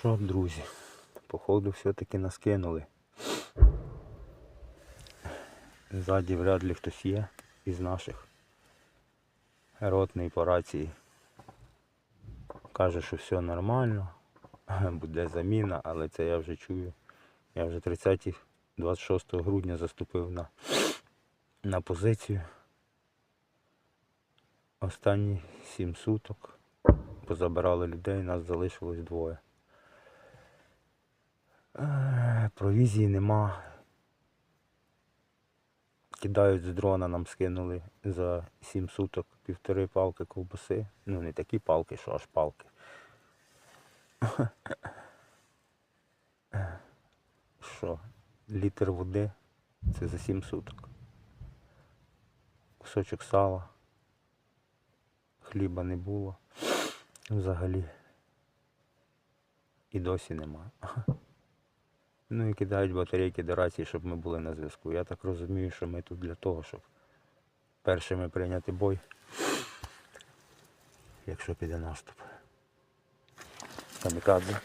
що, друзі, походу все-таки нас кинули. Ззаді вряд ли хтось є із наших. Ротний по рації. Каже, що все нормально, буде заміна, але це я вже чую. Я вже 30 26 грудня заступив на, на позицію. Останні 7 суток позабирали людей, нас залишилось двоє. Е, Провізії нема. Кидають з дрона, нам скинули за 7 суток півтори палки ковбаси. Ну не такі палки, що аж палки. Що? Літр води це за 7 суток. Кусочок сала. Хліба не було. Взагалі. І досі нема. Ну і кидають батарейки до рації, щоб ми були на зв'язку. Я так розумію, що ми тут для того, щоб першими прийняти бой, якщо піде наступ. Камікадзе.